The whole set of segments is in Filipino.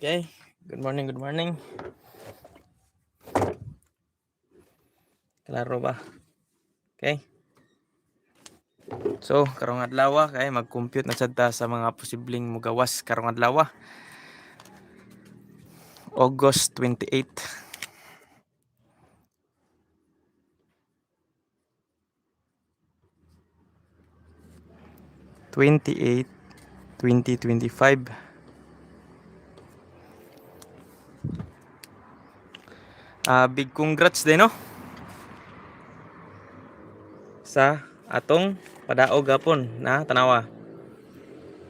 Okay. Good morning, good morning. Klaro ba? Okay. So, karong adlaw kay mag-compute na sad sa mga posibleng mugawas karong adlaw. August 28. Twenty-eight, twenty twenty-five. Ah, big congrats din no? Sa atong padaog gapon na tanawa.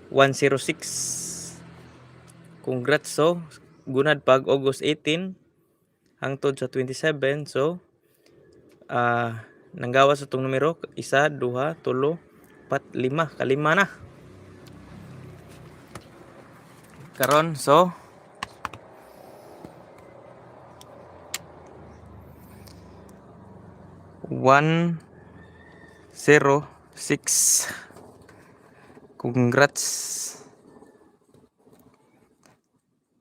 106 congrats so gunad pag August 18 hangtod sa 27 so ah nanggawas sa itong numero isa, duha, tulo, pat, lima kalima na. Karon so one zero six. Congrats.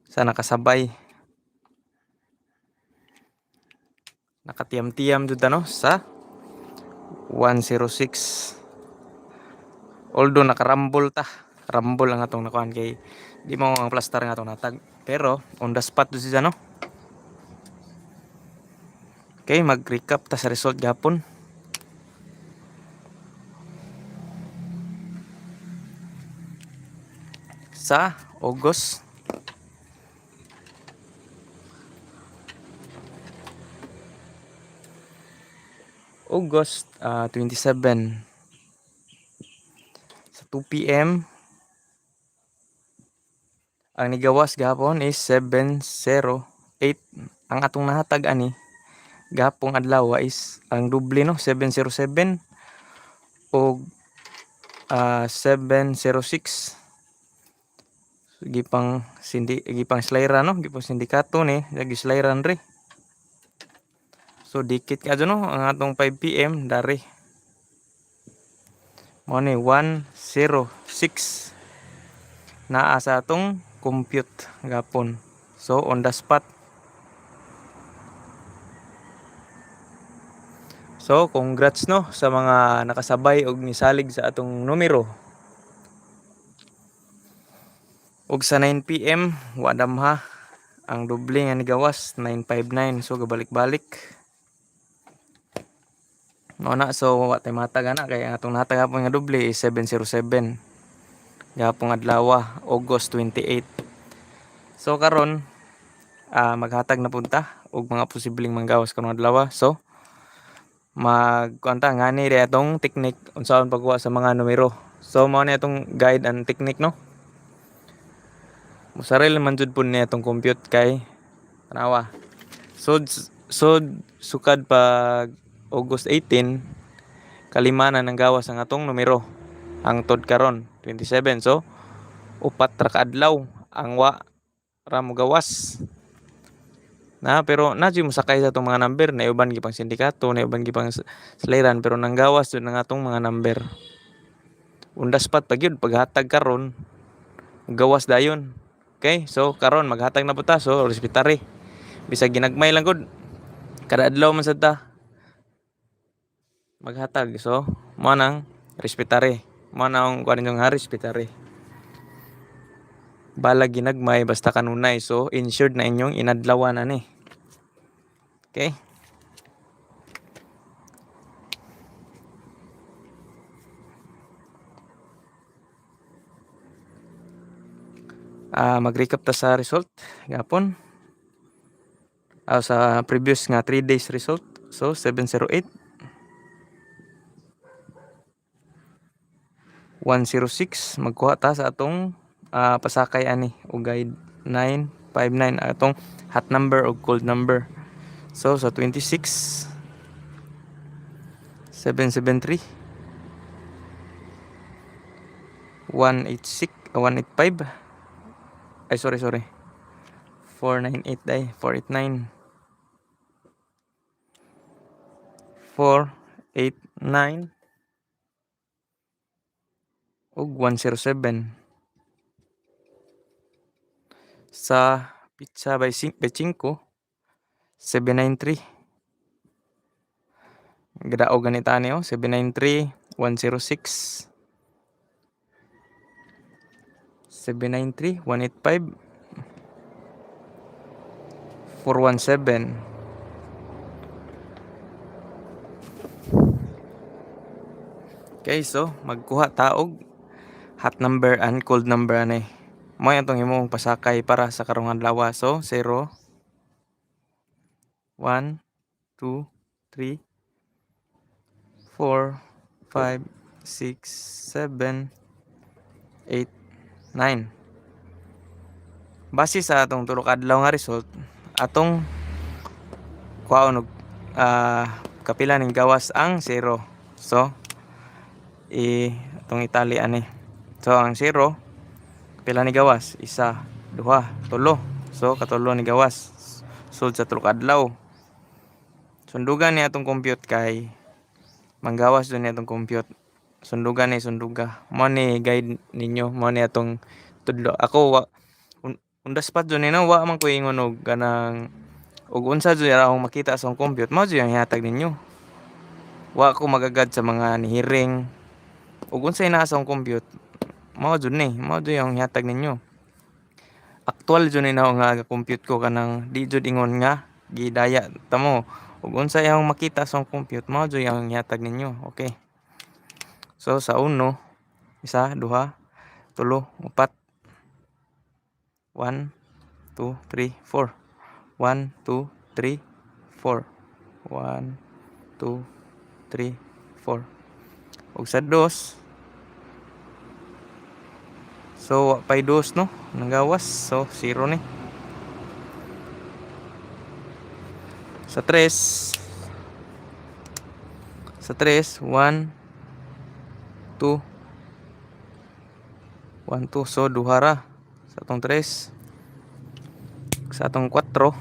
Sa nakasabay nakatiyam-tiyam jud no sa 106 although nakarambol ta. Rambol ang atong nakuan kay di mo ang plaster nga atong natag. Pero on the spot jud siya no okay mag recap ta sa result gapon sa August. August ah, 27 sa 2 p.m. ang nigawas gapon is 708 ang atong nahatag ani gapong adlaw is ang doble no? 707 o ah, 706 gipang sindi gipang slayra no? Gipang sindikato ni lagi slayran re so dikit ka no? Ang atong 5 pm dari. Mo ni 106 naa sa atong compute gapon. So on the spot So, congrats no sa mga nakasabay og nisalig sa atong numero. ug sa 9 PM wa damha ang doble nga nigawas 959 so gabalik-balik. No na so wa tay matag ana kay ang atong natag nga doble is 707 gapong adlaw August 28 so karon ah, maghatag na punta og mga posibleng manggawas karong adlaw so mag kuanta ngani ri atong technique unsaon pagkuha sa mga numero. So mao ni atong guide and technique no? Musaril man jud pud ni atong compute kay tanawa. So so sukad pag August 18 kalima na nang gawas ang atong numero. Hangtod karon 27 so upat ra ka adlaw ang wa ra mo gawas na pero na mo sakay sa atong mga number na uban gipang sindikato na uban gipang slayran pero nanggawas jud ng atong mga number unda spot pag yun paghatag karon gawas dayon Okay, so karon maghatag na puta so respetary. Bisag ginagmay lang gud. Kada adlaw man sad ta. Maghatag so mo nang respetary. Mo nang kuan yung respetary. Bala ginagmay basta kanunay so insured na inyong inadlawan na ni. Okay? Ah, mag-recap ta sa result gapon. Ah, sa previous nga 3 days result. So 708 106 magkuha ta sa atong ah, pasakay ani o guide 959 atong hot number o cold number. So sa 26 773 186 185 ay sorry sorry. 498 day 489 489 ug 107 sa pizza by, cin- by 5 793 Gadaog ganita ni oh 793 106 793 185 417 Okay, so magkuha taog hot number and cold number ani. Mo yung itong imong pasakay para sa karong adlaw. So 0 1 2 3 4 5 6 7 8 9 Base sa atong tulo ka adlaw nga result, atong kuhaon og ah, kapila ning gawas ang 0. So, i atong itali ani. So ang 0 pila ni gawas? Isa, duha, tulo. So katulo ni gawas. Sud sa tulo ka adlaw. Sundugan ni atong compute kay manggawas dun ni atong compute. Sundugan ni sunduga. Mo ni guide ninyo, mo ni atong tudlo. Ako wa un, undas pat dun ni na wa man ko ingon og kanang ug unsa jud akong makita sa compute, mao jud ang ihatag ninyo. Wa ko magagad sa mga nihiring ug unsay naa sa compute mao jud ni mao jud ang ihatag ninyo. Actual jud ni na nga compute ko kanang di jud ingon nga gidaya tamo. Ug unsay ang makita sa compute mao jud ang ihatag ninyo okay. So sa uno isa duha tulo upat. 1 2 3 4 1 2 3 4 1 2 3 4 ug sa dos So, pa'y dos, no? Nanggawas. So, zero ni. Sa tres. Sa tres, one, two, one, two. So, duha ra. Sa atong tres. Sa atong kwatro.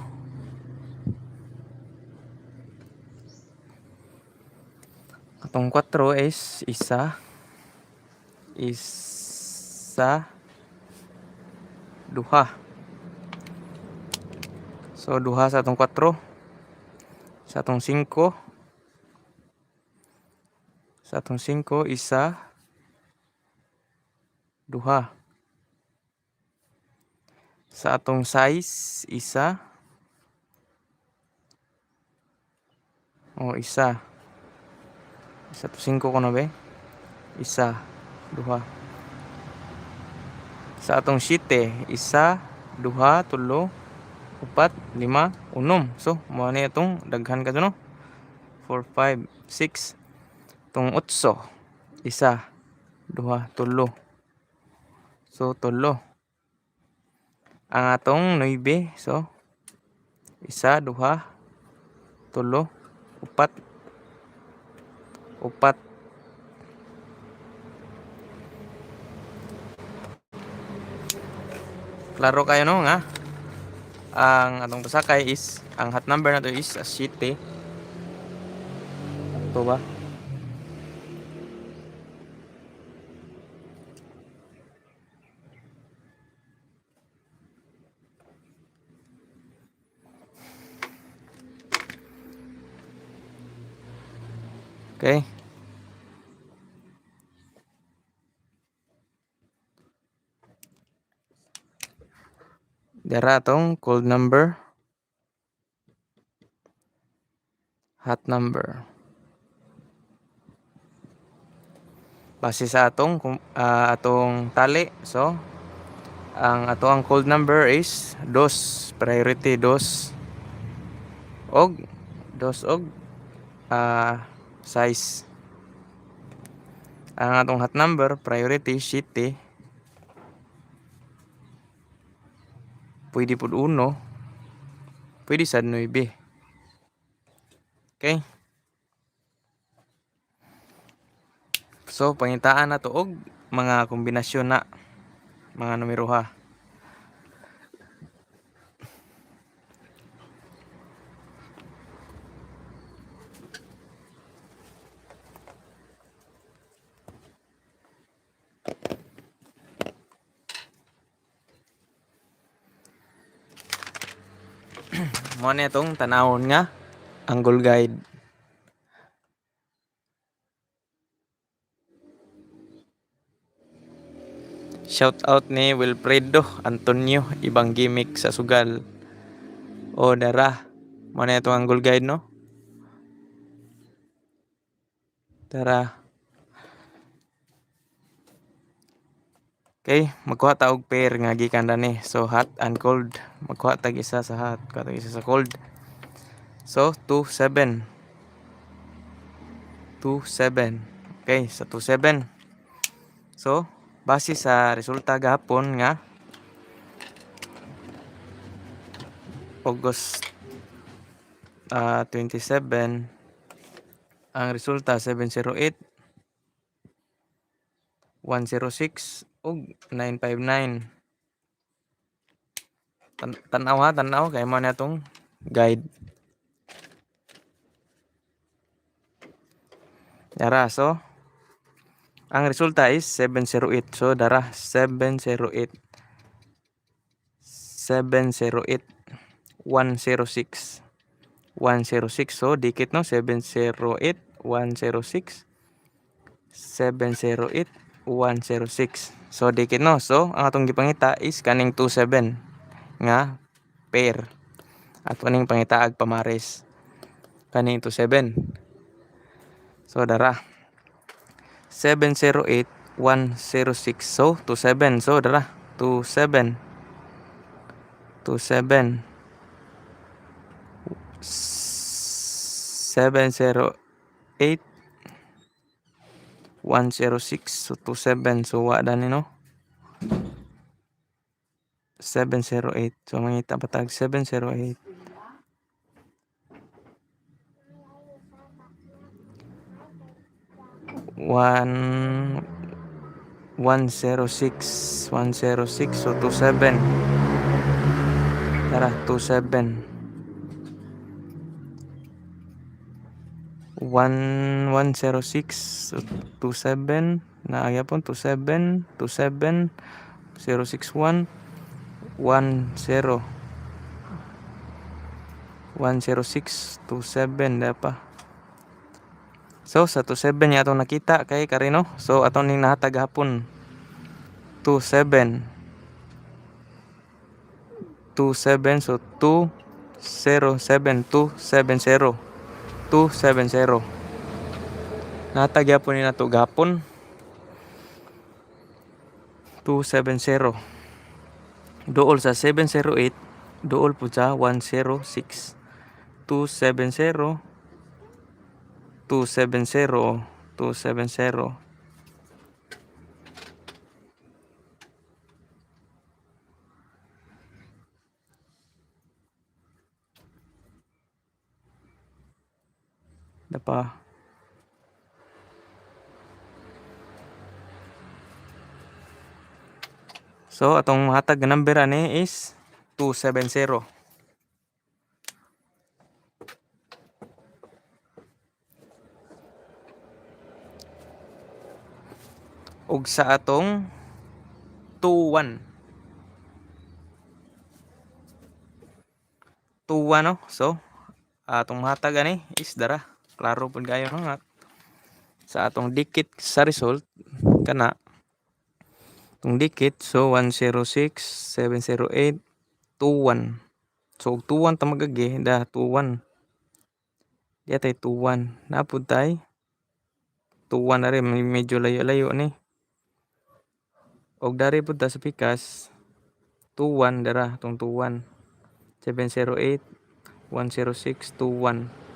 Atong kwatro is isa. Isa. Duha. So duha sa atong 4. Sa atong 5. Sa atong 5 isa duha. Sa atong 6 isa o isa. Sa atong 5 ko na ba? Isa duha sa atong 7 isa duha tulo upat lima unom. So mo ni atong daghan ka no? 4 5 6 tong 8 isa duha tulo. So tulo. Ang atong 9 so isa duha tulo upat upat klaro kayo no nga. Ang atong pasakay is ang hot number na to is a city ito ba? Okay. Dara tong cold number. Hot number. Base sa atong ah, atong tali. So, ang ato ang cold number is dos priority dos og dos og ah, size. Ang atong hot number priority city pwede pud uno. Pwede sad 9 okay. So pangitaan na to og mga kombinasyon na mga numero ha mo na itong tanawon nga angle guide. Shout out ni Wilfredo Antonio ibang gimmick sa sugal. O dara. Mo na itong angle guide no. Tara. Okay, magkuha ta og pair nga gikan dani. So hot and cold. Magkuha tag isa sa hot, kuha tag isa sa cold. So 2 7. 2 7. Okay, sa 2 7. So base sa resulta gahapon nga August uh, 27 ang resulta 708 106 ug 959 Tan tanaw ha tanaw kay mo na tong guide. Dara so ang resulta is 708 so dara 708 708 106 106 so dikit no? 708 106 708 106 so dikit no. So ang atong gipangita is kaning 27 nga pair. At kaning pangitaag pamares. Kaning 27 so dara. 708 106 so 27 so dara. 27 27 708 106 so 27 so wa dani no. 708 so mangita patag 708 one 106 106 so 27 tara 27 1 106 so 27 na gyapon 27 27 061 10 106 27 pa. So sa 27 niya atong nakita kay karino. So atong ning nahatag hapon 27 27 so 2 0 7 2 7 0 2 7 0 Nahatag yapon ni nato gapon. 270 Dool sa 708 Dool po sa 106 270 270 270 Dapa. So atong hatag number ani is 270. ug sa atong 2-1 2-1 no so atong hatag ani is dara klaro pud kayo no nga sa atong dikit sa result kana tong dikit so 106 708 21 so 21 ta magagi da 21 diya tay 21 napud tay 21 na rin medyo layo-layo ni. Og dari pud ta sa pikas 21 dara tong 21 708 106 21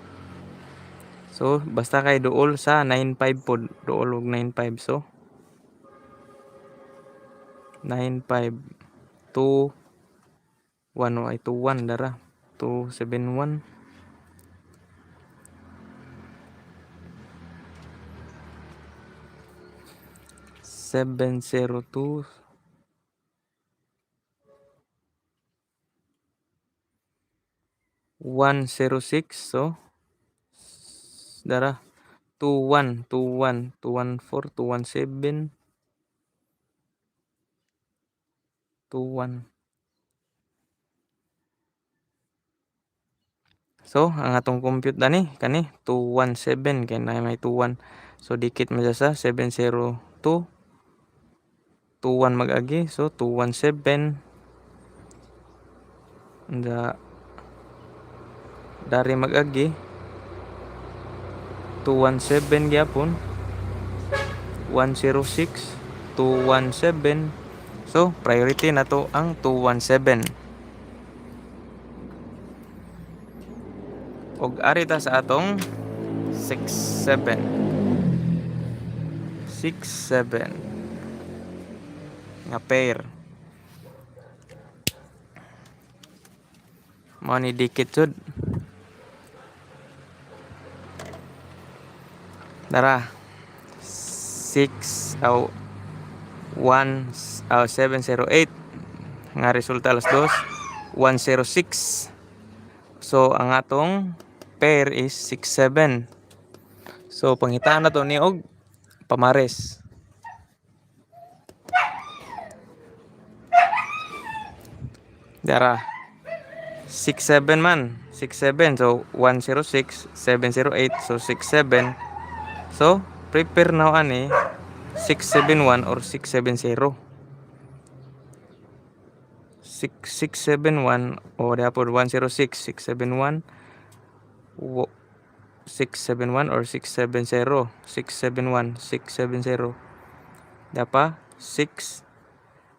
so basta kay duol sa 95 pod duol og 95 so 95 2 1 ay 21 dara. 271 702 106 so dara. 21 21 214 217 21 So, ang atong compute dani kani 217 kay may 21. So dikit siya sa 702 21 mag-agi. So 217 da dari mag-agi 217 gyapon. 106 217 so priority na to ang 217 og ari ta sa atong 67 67 nga pair. Mo ni dikit jud Dara 6 aw 1 aw 708 nga resulta alas 2 106 so ang atong pair is 67 so pangitaan na to ni og pamares. Dara 67 man. 67 so 106 708 so 67 so prepare now ani 671 or 670 6671 o dapat 106 671 wo- 671 or 670 671 670 dapat 6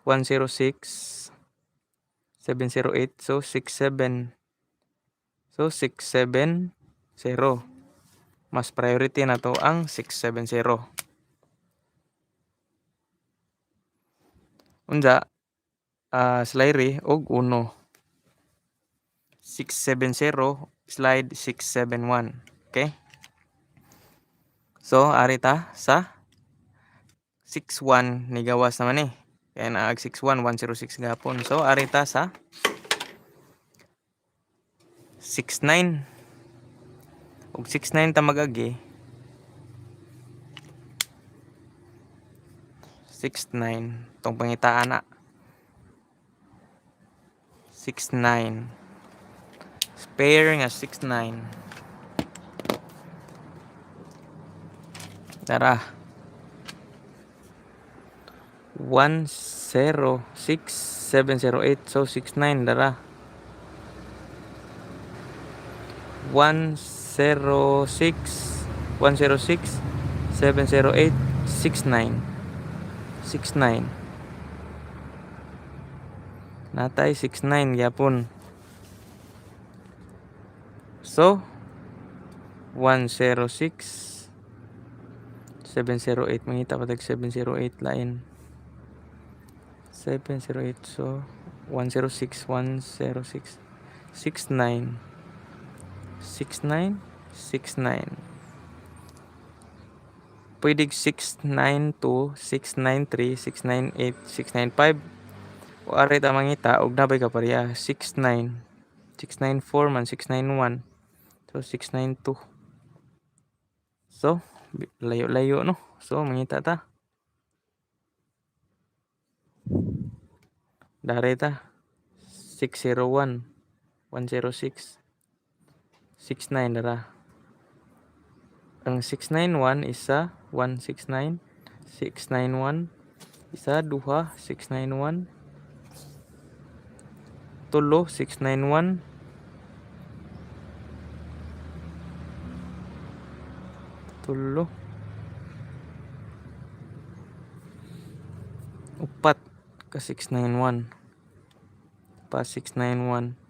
106 708 so 67 so 670 mas priority na to ang 670 unsa? Ah slide og 1 670 slide 671 okay? So ari ta sa 61 ni gawas naman eh. Kaya naag 61 106 gapon so ari ta sa 69 ug 69 ta magagi 69 tong pangitaan na. 69 spare nga 69 tara. 106708 so 69 dara 106 106 708 69 69 natay 69 gyapon so 106 708 mangita patag 708 lain 708 so 106 106 69 69 69 pwede 692 693 698 695 o ari ta mangita og nabay ka pareha 69 694 man 691 so 692 so layo-layo no? So mangita ta. Dari ta. 601 106 69 dara ang 691 isa 169 691 isa duha 691 tulo 691 tulo upat ka 691 pa 691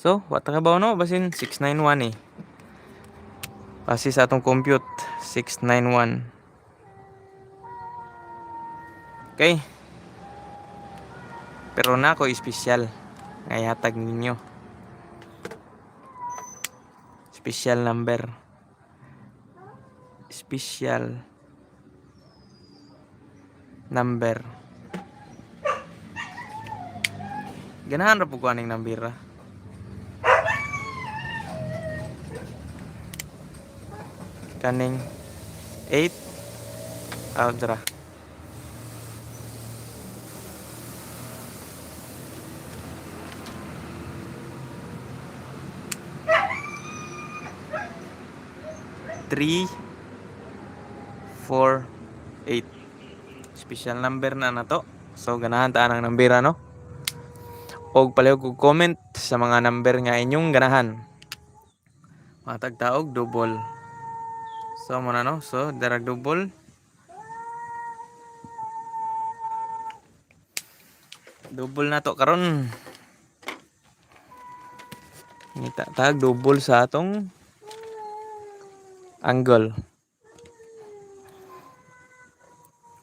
so wata ka ba no? Basin 691 eh. Base sa atong compute 691 okay. Pero na ako espesyal nga ihatag ninyo. Special number. Special number. Ganahan ra po ko aning number kaning 8 Aldra ah, three. Four. Eight. Special number na na to so ganahan taan ang numbera no og palihog og comment sa mga number nga inyong ganahan. Matag taog double so mo na no? So darag double. Double na to karon. Tag double sa atong angle.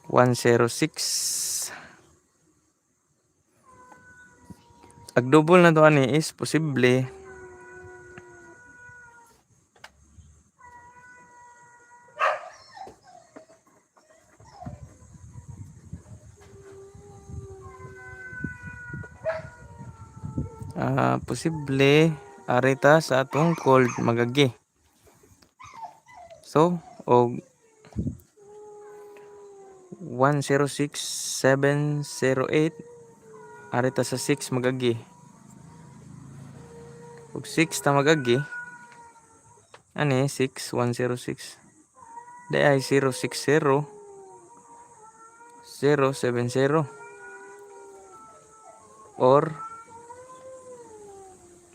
106 Ag double na to ani is posible ah posible arita sa atong cold magagi. So og 106708 arita sa 6 magagi. Ug 6 ta magagi ani 6 106 di ay 060 070 or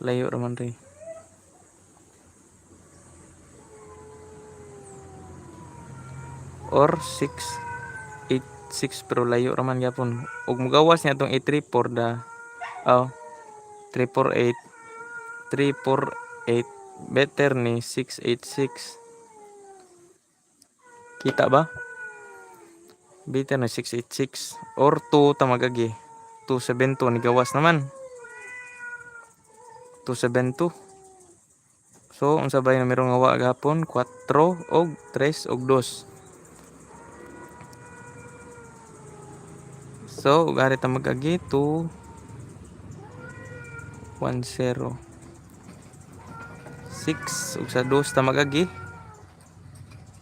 layo raman rin or 6 86 pero layo raman gyapon ug mogawas niya tong 834 da. Oh 348 348 better ni 686 kita ba? Better na 686 or 2 ta magagi 272 ni gawas naman 272 so unsa ba yung numero nga wa gapon 4 og 3 og 2 So, ugari ta magagi 2 1 0 6 ug sa 2 ta magagi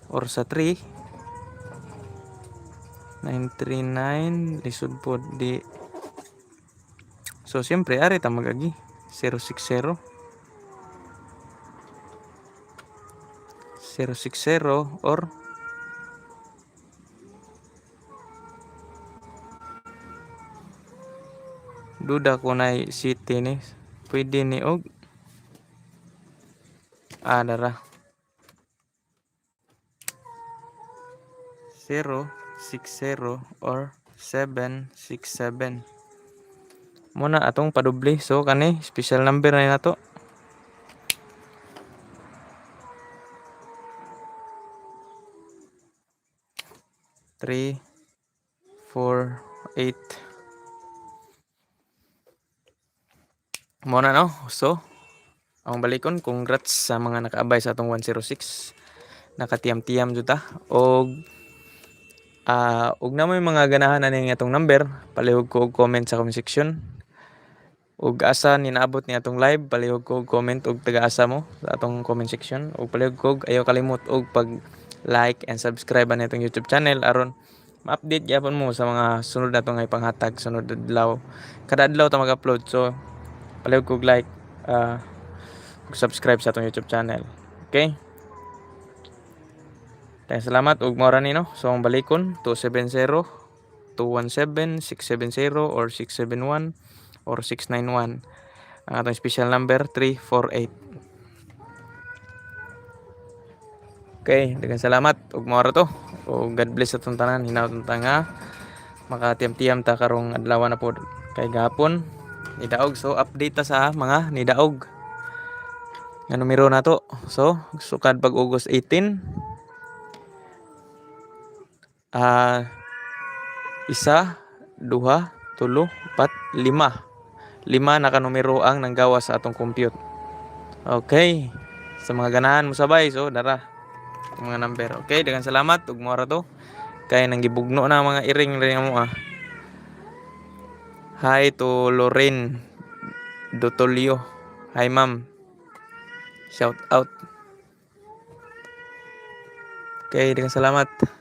or sa 3 939 lisod pod di. So, siyempre, ari ta magagi 060 060 or duda ko na city ni pwede ni og ah dara 060 or 767 muna atong padubli so kani special number na nato Three, four, eight. Muna no. So, ang balikon congrats sa mga nakaabay sa atong 106. Nakatiyam-tiyam jud ta og ah ug na may mga ganahan ani atong number, palihog ko og comment sa comment section. Ug asa ni naabot ni atong live, palihog ko og comment og taga-asa mo sa atong comment section. Ug palihog ko og ayaw kalimot og pag like and subscribe ani atong YouTube channel aron ma-update gyapon mo sa mga sunod natong nga ipanghatag sunod adlaw. Kada adlaw ta mag-upload so palihog kog like uh, subscribe sa atong YouTube channel. Okay? Kaya salamat ug mao ni no. So ang balikon 270 217 670 or 671 or 691. Ang atong special number 348. Okay, daghang salamat. Ug mao to. Ug God bless atong tanan. Hinaut ta nga makatiyam-tiyam ta karong adlaw na pod. Kay gahapon nidaog. So update ta sa mga nidaog. Nga numero na to. So sukad pag August 18 ah isa duha tulo upat lima lima na ka numero ang nanggawa sa atong compute okay sa mga ganahan mo sabay so dara mga number okay daghang salamat ug mao ra to kay nang gibugno na mga iring ring mo ah Hi to Lorraine Dotolio. Hi ma'am. Shout out. Okay, dengan salamat.